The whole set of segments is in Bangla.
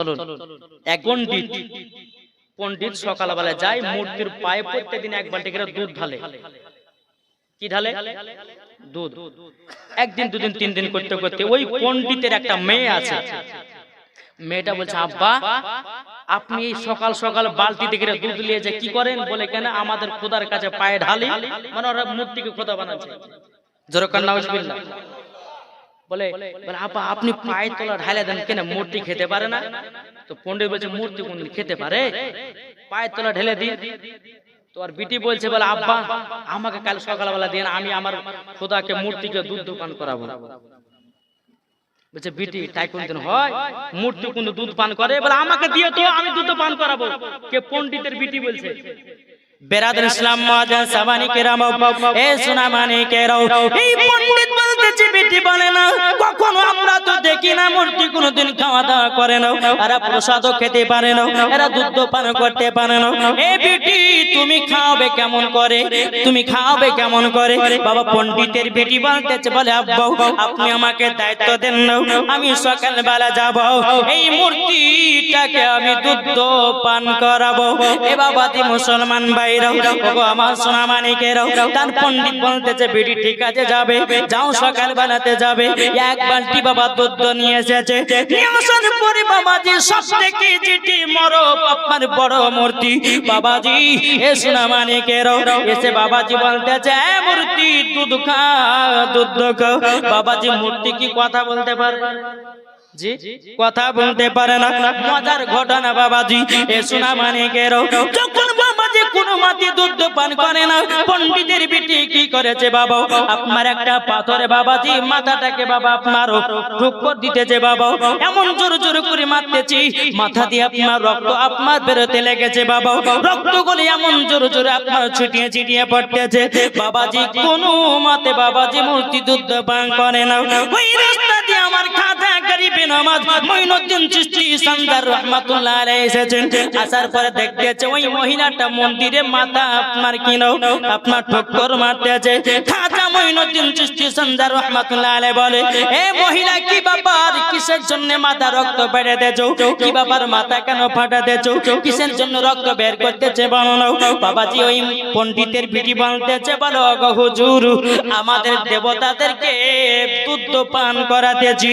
চলুন। একটা মেয়ে আছে। মেয়েটা বলছে আপনি সকাল সকাল বালতি দুধ নিয়ে যে কি করেন? বলে, কেন আমাদের খোদার কাছে পায়ে ঢালি মানে ওরা মূর্তিকে খোদা বানাচ্ছে। বলে বলে আপা আপনি পায়ে তোলা ঢালে দেন কেন মূর্তি খেতে পারে না? তো পণ্ডিত বলছে মূর্তি কোনদিন খেতে পারে? পায়ে তোলা ঢেলে দিন তো আর বিটি বলছে বলে আব্বা আমাকে কাল সকালবেলা দিন আমি আমার খোদাকে মূর্তিকে দুধ দোকান করাবো। বলছে বিটি তাই কোনদিন হয়? মূর্তি কোন দুধ পান করে? বলে আমাকে দিয়ে তো আমি দুধ পান করাবো। কে পণ্ডিতের বিটি বলছে বেরাদার ইসলাম মহাজান সাবানি কেরাম এ সোনা মানে কেরাও এই পণ্ডিত বলতেছে বেটি বলে না কখনো আমরা তো দেখি না মূর্তি কোনোদিন খাওয়া দাওয়া করে না এরা প্রসাদও খেতে পারে না এরা দুধ পান করতে পারে না এ বেটি, তুমি খাওয়াবে কেমন করে? তুমি খাওয়াবে কেমন করে? বাবা পণ্ডিতের বেটি বলতেছে, বলে, আব্বা, আপনি আমাকে দায়িত্ব দেন না আমি সকালবেলা যাব। এই মূর্তিটাকে আমি দুধ পান করাবো। এ বাবা দি মুসলমান ভাইরাও ওগো আমার সোনা মানিকেরাও তার পণ্ডিত বলতেছে, বেটি, ঠিক আছে, যাবে। যাও সকাল বেলাতে যাবে। এক বালতি বাবা দুধ নিয়ে এসেছে বাবাজি মূর্তি। কি কথা বলতে পারে? কথা বলতে না। মজার ঘটনা বাবাজি, এ সোনা মানিকেরও যখন বাবাজি কোনো মাটি দুধ পান করে না। পণ্ডিতের বিটি কি করেছে বাবা? আপনার একটা পাথরে বাবাজি, মাথাটাকে বাবা আপনার ঠুক্কর দিতেছে বাবা। এমন জোর জোর করে মারতেছি, মাথা দিয়ে আপনার রক্ত আপনার বেরোতে লেগেছে বাবা। রক্ত গুলি এমন জোর জোরে আপনার ছিটিয়ে ছিটিয়ে পড়তেছে। বাবাজি, কোনো মতে বাবাজি মূর্তি দুধ পান করে না। ওই রাস্তা দিয়ে আমার খাতা গরিবে নামাজ মঈনুদ্দিন চিশতি সান্দার রহমাতুল্লাহ আলাইহি এসেছেন। আসার পরে দেখতেছে ওই মহিলাটা মন্দিরে মাথা আপনার কিনো আপনার ঠক্কর মারতেছে খাজা চিশতি রহমাতুল্লাহ আলাইহি বলে, এ মহিলা, কি কিসের জন্য মাথা রক্ত বেড়ে দেছো কি মাথা কেন ফাটা দেছো কিসের জন্য রক্ত বের করতেছে বলো না? বাবাজি, ওই পণ্ডিতের বিটি বলো গো হুজুর, আমাদের দেবতাদেরকে দুধ পান করাতেছি।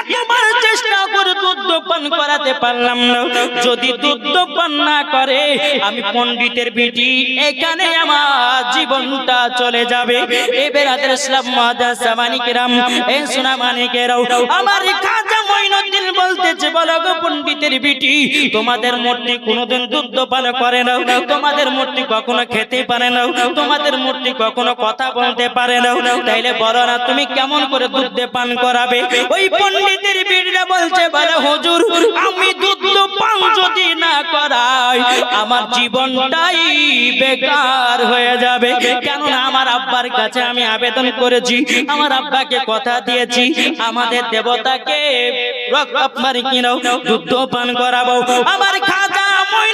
এতবার চেষ্টা করে দুধ পান করাতে পারলাম না। যদি দুধ পান না করে, আমি পণ্ডিতের বিটি এখানে আমার জীবনটা চলে যাবে। এ বেরাদের ইসলাম এ সোনা আমার খাজা বলতেছে, বলো গো পণ্ডিতের বিটি, তোমাদের মূর্তি কোনোদিন দুধ পান করে না, তোমাদের মূর্তি কখনো খেতে পারে না, তোমাদের মূর্তি কখনো কথা বলতে পারে না, তাইলে বলো না, তুমি কেমন করে দুধ পান করাবে? ওই পণ্ডিতের বিড়িরা বলছে, বলে হুজুর, আমি দুধ না আমার জীবনটাই বেকার হয়ে যাবে। কেননা আমার আব্বার কাছে আমি আবেদন করেছি আমার আব্বাকে কথা দিয়েছি আমাদের দেবতাকে রক্ত কিনাও দুধ পান করাবো। আমার খাজা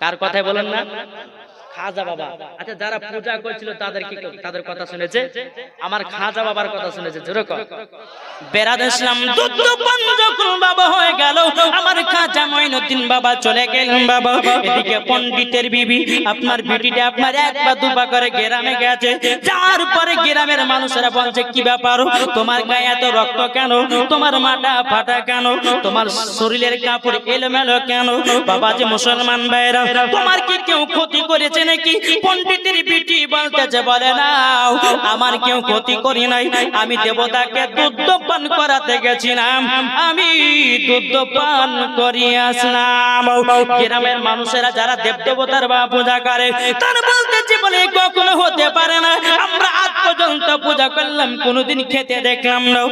কার কথাই বলেন না? খাজা বাবা। আচ্ছা যারা পূজা করছিল তাদের কি তাদের কথা শুনেছে? আমার খাজা বাবার কথা শুনেছে, জোরে কর বেরাদ ইসলাম দুধ পান বাবা হয়ে গেল। আমার খাজা মঈনুদ্দিন বাবা চলে গেলেন বাবা। এদিকে পণ্ডিতের বিবি, আপনার বিটিটা আপনার এক বা দুপা করে গ্রামে গেছে। যার পরে গ্রামের মানুষেরা বলছে, কি ব্যাপার? তোমার গায়ে এত রক্ত কেন? তোমার মাটা ফাটা কেন? তোমার শরীরের কাপড় এলোমেলো কেন? বাবা যে মুসলমান ভাইরা তোমার কি কেউ ক্ষতি করেছে? নাকি, পণ্ডিতের বিটি বলতেছে বলে না আমার কেউ ক্ষতি করি নাই, আমি দেবতাকে দুধ পান করাতে গেছিলাম, আমি দুধ পান করি আসলাম। গ্রামের মানুষেরা যারা দেব দেবতার বা পূজা করে, তারা বলতেছে বলে কখনো হতে পারে না। আমরা আজ পর্যন্ত পূজা করলাম, কোনোদিন খেতে দেখলাম না।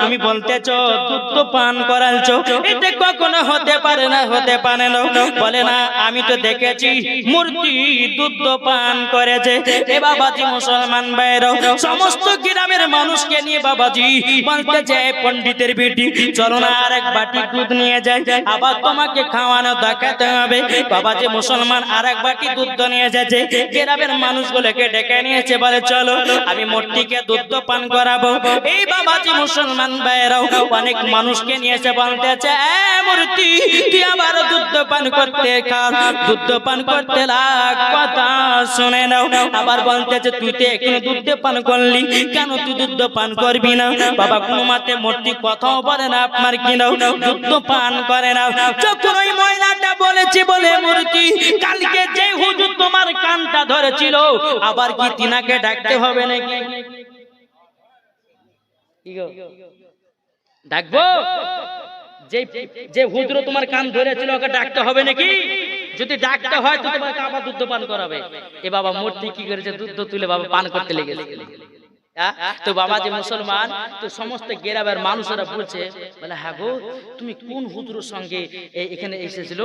তুমি বলতেছ, দুধ পান করালছো এটা কখনো হতে পারে না, হতে পারে না। বলে না, আমি তো দেখেছি, মূর্তি দুধ পান করেছে। এ বাবাজি মুসলমান ভাইরাও সমস্ত গ্রামের মানুষকে নিয়ে বাবাজি বলতেছে, "এ পণ্ডিতের বেটি, চলো না আর এক বাটি দুধ নিয়ে যাই। আবার তোমাকে খাওয়ানো দেখাতে হবে। বাবাজি মুসলমান আর এক বাটি দুধ নিয়ে যাচ্ছে। গ্রামের মানুষগুলোকে ডেকে নিয়েছে, বলে, চলো, আমি মূর্তিকে দুধ পান করাবো। এই বাবাজি মুসলমান ভাইরাও অনেক মানুষকে নিয়েছে বলতেছে, "এ মূর্তি পান করতে খাস দুধ পান করতে লাগ, কথা শুনে নাও। আবার বলতেছে তুই তো এখানে দুধ পান করলি, কেন তুই দুধ পান করবি না? বাবা কোনো মাতে মূর্তি কথাও বলে না, আপনার কি নাও? দুধ পান করে না যখন ওই মহিলাটা বলেছে বলে মূর্তি, কালকে যে হুজুর তোমার কানটা ধরেছিল, আবার কি তিনাকে ডাকতে হবে নাকি? ডাকবো? যে তোমার কান ধরেছিল, ওকে ডাকতে হবে নাকি? যদি ডাকতে হয় দুধ পান করাবে। এ বাবা মূর্তি কি করেছে? দুধ তুলে বাবা পান করতে? তো বাবা যে মুসলমান, তো সমস্ত মানুষেরা বলছে, বলে হ্যাঁ গো, তুমি কোন হুজুরের সঙ্গে এখানে এসেছিল?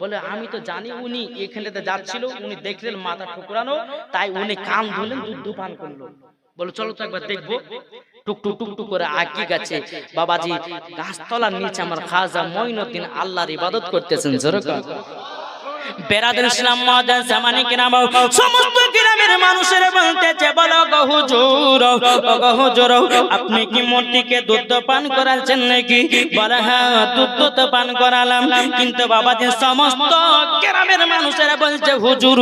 বলে, আমি তো জানি উনি এখানেতে যাচ্ছিল, উনি দেখলেন মাথা ঠুকরানো, তাই উনি কান ধরলেন, দুধ পান করল। বলো, চলো তো একবার দেখব। টুক টুক টুক টুক করে আঁকি গেছে। বাবাজি, গাছতলার নিচে আমার খাজা মঈনুদ্দিন আল্লাহর ইবাদত করতেছেন জোরকা বেরাদুল ইসলাম মহাজান জামানি গ্রাম সমস্ত গ্রামের মানুষের বলতেছে, বলো গো হুজুর ও গো আপনি কি মূর্তিকে দুধ পান করাচ্ছেন নাকি? বলে হ্যাঁ দুধ তো পান করালাম। কিন্তু বাবাজি সমস্ত গ্রামের মানুষেরা বলছে, হুজুর,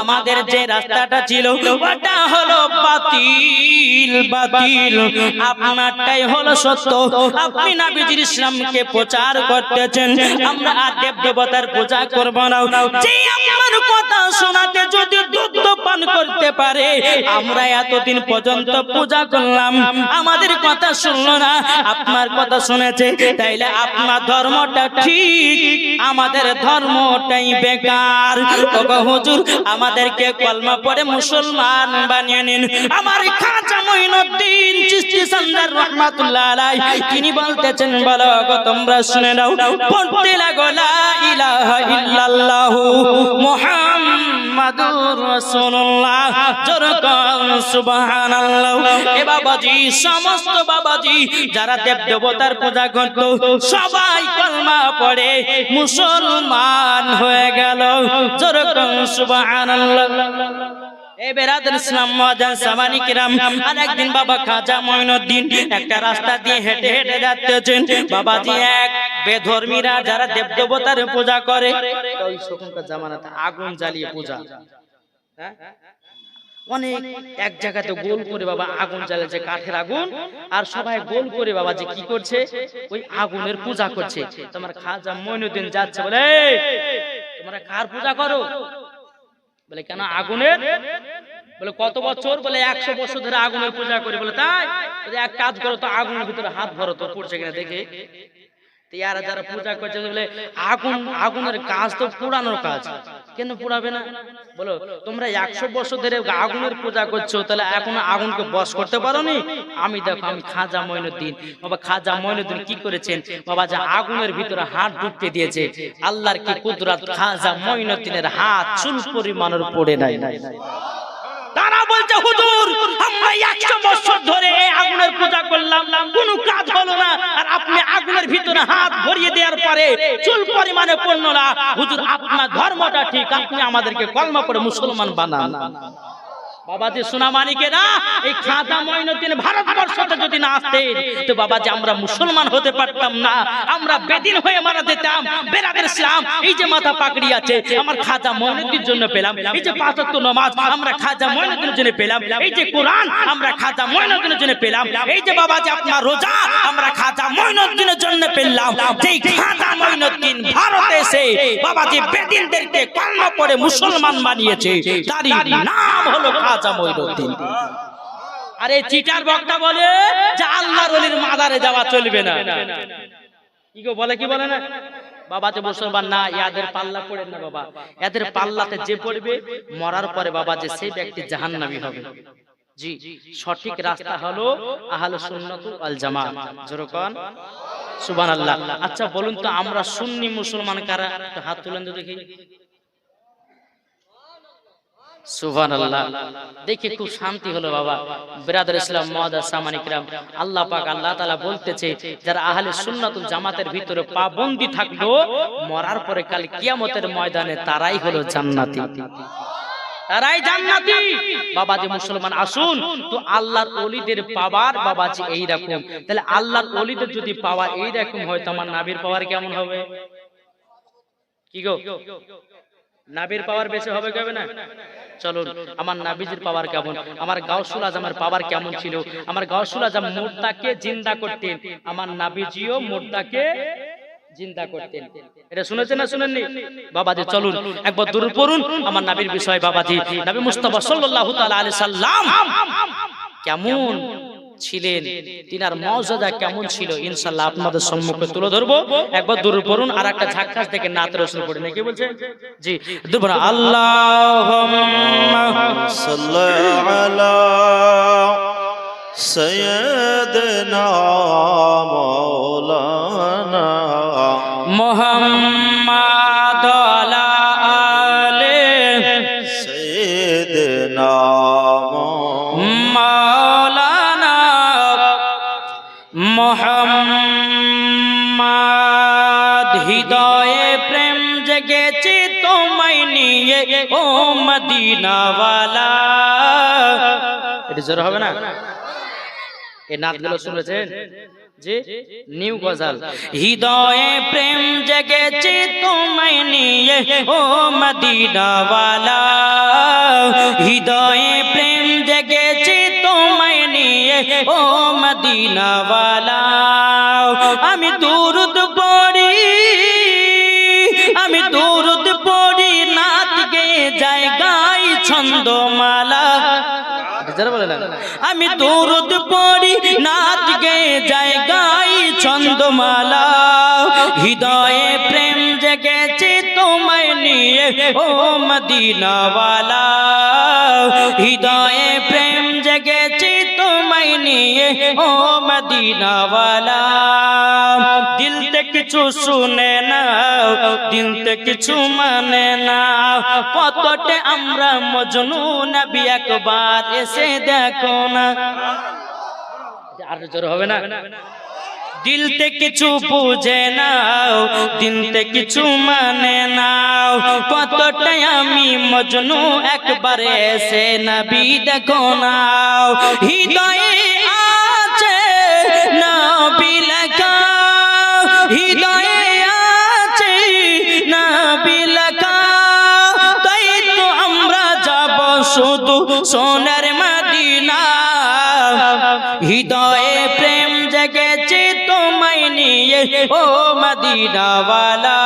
আমাদের যে রাস্তাটা ছিল, ওটা হলো বাতিল বাতিল। আপনারটাই হলো সত্য। আপনি নাবিজির ইসলামকে প্রচার করতেছেন। আমরা আর দেব দেবতার পূজা করব না। যে আমার কথা শোনাতে যদি দুধ পান করতে পারে। আমরা এতদিন পর্যন্ত পূজা করলাম। আমাদের কথা শুনলো না। আপনার কথা শুনেছে। তাইলে আপনার ধর্মটা ঠিক। আমাদের ধর্মটাই বেকার। হুজুর, আমাদেরকে কলমা পড়ে মুসলমান বানিয়ে নিন। আমার খাজা মঈনুদ্দিন চিশতি সন্দার তিনি বলতেছেন, বলো তোমরা শুনে নাও। পড়তে লাগো, লা ইলাহা ইল্লাল্লাহু মুহাম্মাদুর রাসূলুল্লাহ। জোর কর সুবহানাল্লাহ। এ বাবাজি, সমস্ত বাবাজি, যারা দেব দেবতার পূজা করত, সবাই কলমা পড়ে মুসলমান হয়ে গেল। জোর কর সুবহানাল্লাহ। এই বেরাদুল ইসলাম, মহাজান সামানি কিরাম আর একদিন বাবা খাজা মঈনুদ্দিন একটা রাস্তা দিয়ে হেঁটে হেঁটে যাচ্ছেন। বাবাজি এক বেধর্মীরা যারা দেবদেবতার পূজা করে ওই জামানাতে আগুন জ্বালিয়ে পূজা। হ্যাঁ? অনেক এক জায়গাতে গোল করে বাবা আগুন জ্বালাচ্ছে কাঠের আগুন আর সবাই গোল করে বাবা যে কি করছে? ওই আগুনের পূজা করছে। তোমার খাজা মঈনুদ্দিন যাচ্ছে বলে "এই, তোমরা কার পূজা করো? বলে কেন আগুনের? বলে কত বছর? বলে একশো বছর ধরে আগুনের পূজা করি। বলে তাই? এক কাজ করো তো আগুনের ভিতরে হাত ভরো তো পড়ছে কিনা দেখে। ইয়ারা যারা পূজা করছে বলে আগুন আগুনের কাজ তো পুরানোর কাজ। কেন পুরাবে না? বলো তোমরা একশো বছর ধরে আগুনের পূজা করছ তাহলে এখন আগুনকে বস করতে পারো নি আমি দেখো আমি খাজা মঈনুদ্দিন বাবা খাজা মঈনুদ্দিন কি করেছেন? বাবা যে আগুনের ভিতরে হাত ঢুকতে দিয়েছে। আল্লাহর কি কুদরত? খাজা মঈনুদ্দিনের হাত চুল পরিমাণের পড়ে নাই। তারা বলছে, হুজুর আমরা একশো বছর ধরে আগুনের পূজা করলাম, কোনো কাজ হলো না। আর আপনি আগুনের ভিতরে হাত ভরিয়ে দেওয়ার পরে চুল পরিমাণে পড়ল না। হুজুর, আপনার ধর্মটা ঠিক, আপনি আমাদেরকে কলমা পড়ে মুসলমান বানান। বাবাজি সোনামানিকেরা এই খাজা মঈনুদ্দিন ভারতবর্ষতে যদি না আসতেন, তো বাবাজি আমরা মুসলমান হতে পারতাম না। আমরা বেদিন হয়ে মারা যেতাম। বেরাদের ইসলাম, এই যে মাথা পাকড়ি আছে, আমার খাজা মঈনুদ্দিনের জন্য পেলাম। এই যে পাঁচ ওয়াক্ত নামাজ, আমরা খাজা মঈনুদ্দিনের জন্য পেলাম। এই যে কোরআন, আমরা খাজা মঈনুদ্দিনের জন্য পেলাম। এই যে বাবাজি, আপনার রোজা, আমরা খাজা মঈনুদ্দিনের জন্য পেলাম। যেই খাজা মঈনুদ্দিন ভারতে এসে বাবাজি বেদিনদেরকে কলমা পড়ে মুসলমান বানিয়েছে, তারই নাম হলো খাজা মঈনুদ্দিন। আরে চিটার বক্তা বলে যে আল্লাহর ওলির মাদারে যাওয়া চলবে না। কি গো, বলে কি বলে না? বাবা যে মুসলমান না ইয়াদের পাল্লা পড়ে না বাবা। এদের পাল্লাতে যে পড়বে, মরার পরে বাবা যে সেই ব্যক্তি জাহান্নামী হবে। জি, সঠিক রাস্তা হলো আহলে সুন্নাত ওয়াল জামাত। যেরকম সুবহানাল্লাহ। আচ্ছা বলুন তো আমরা সুন্নি মুসলমান কারা? হাত তুলেন তো দেখি। দেখি খুব শান্তি হলো বাবা। বিরাদর ইসলাম মহাদা সামানিকরাম আল্লাহ পাক আল্লাহ তালা বলতেছে যারা আহলে সুন্নাতুল জামাতের ভিতরে পাবন্দি থাকল মরার পরে কাল কিয়ামতের ময়দানে তারাই হলো জান্নাতি। তারাই জান্নাতি। বাবাজি মুসলমান আসুন তো আল্লাহর ওলিদের পাওয়ার বাবাজি এই রকম তাহলে আল্লাহর ওলিদের যদি পাওয়ার এই রকম হয় তো আমার নাবির পাওয়ার কেমন হবে? কি গো? নাবির পাওয়ার বেশি হবে কবে না? চলুন আমার নাবিজির পাওয়ার কেমন? আমার গাউসুল আজমের পাওয়ার কেমন ছিল? আমার গাউসুল আজম মুর্দাকে জিন্দা করতেন। আমার নাবিজিও মুর্দাকে জিন্দা করতেন। এটা শুনেছেন না শুনেননি? বাবাজি চলুন একবার দূর পড়ুন। আমার নাবির বিষয় বাবাজি নবী মুস্তাফা সাল্লাল্লাহু তাআলা আলাইহি সাল্লাম। কেমন? ছিলেন। তিনার মর্যাদা কেমন ছিল? ইনশাল্লাহ আপনাদের সম্মুখে তুলে ধরবো। একবার দূর পড়ুন আর একটা ঝাক্কাস থেকে নাতের রসুল পড়ে নাকি বলছে জি দূর আল্লাহ আলা সৈয়দনা মৌলানা মোহাম্মদ। মোহাম্মদ, হৃদয়ে প্রেম জেগেছে তোমায় নিয়ে, ও মদিনাওয়ালা। এটা জোর হবে না? এই নাচগুলো শুনেছেন? নিউ গজাল। হৃদয়ে প্রেম জেগেছে তোমায় নিয়ে, ও মদিনাওয়ালা। হৃদয়ে প্রেম জেগেছে তোমায় ও মদিনাওয়ালা আমি দুরুদ পড়ি আমি দুরুদ পড়ি নাত গে যাই গাই ছন্দমালা আমি দৌরদ পড়ি নাচ গে যাই গাই ছন্দমালা। হৃদয়ে প্রেম জেগেছে তোমায় নিয়ে ও মদিনাওয়ালা। হৃদয়ে প্রেম জেগেছে ও মদিনাওয়ালা, দিল তে কিছু শুনে না দিল তে কিছু মানে না কতটে আমরা মজনু নবী একবার এসে দেখো না। আর জোর হবে না। দিলতে কিছু বুঝে নাও দিনতে কিছু মানে নাও। কতটাই আমি মজনু একবারে এসে নবী দেখো নাও। হৃদয়ে সোনার মদিনা। হৃদয়ে প্রেম জেগেছে তোমায় নিয়ে, ও মদিনাওয়ালা।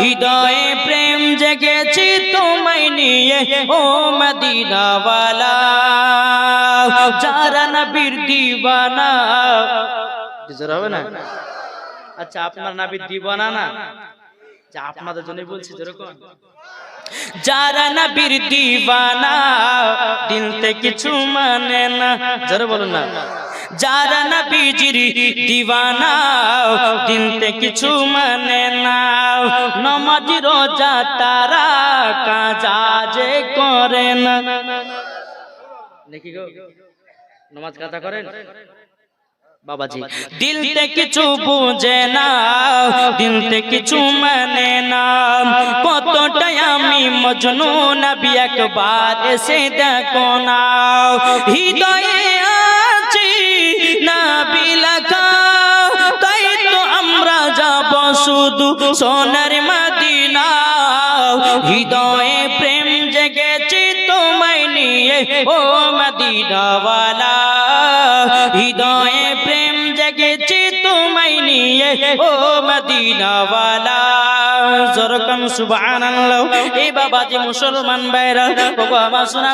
হৃদয়ে প্রেম জেগেছে তোমায় নিয়ে, ও মদিনাওয়ালা। যারা নবীর দিবানা হবে না? আচ্ছা আপনার নবীর দিবানা না? আপনাদের জন্য বলছি, যেরকম। যারা নবীর দিবানা দিলতে কিছু মানে না। যারা বলুন না। যারা নবীজির দিবানা দিলতে কিছু মানে না। নমাজ, রোজা, তারা কাজা যে করে না। নাকি গো? নমাজ কাজা করেন? বাবাজি দিলতে কিছু বুঝে না দিলতে কিছু মানে না। কতটাই আমি মজনু নবী একবার এসে দেখো না হৃদয়ে আছি নবী লেখা। তাই তো আমরা যাব শুধু সোনার মদিনা হৃদয়ে প্রেম জেগেছে তোমায় নিয়ে ও মদিনাওয়ালা। হৃদয়ে এই বাবাজি মুসলমান ভাইরা ও আমার সোনা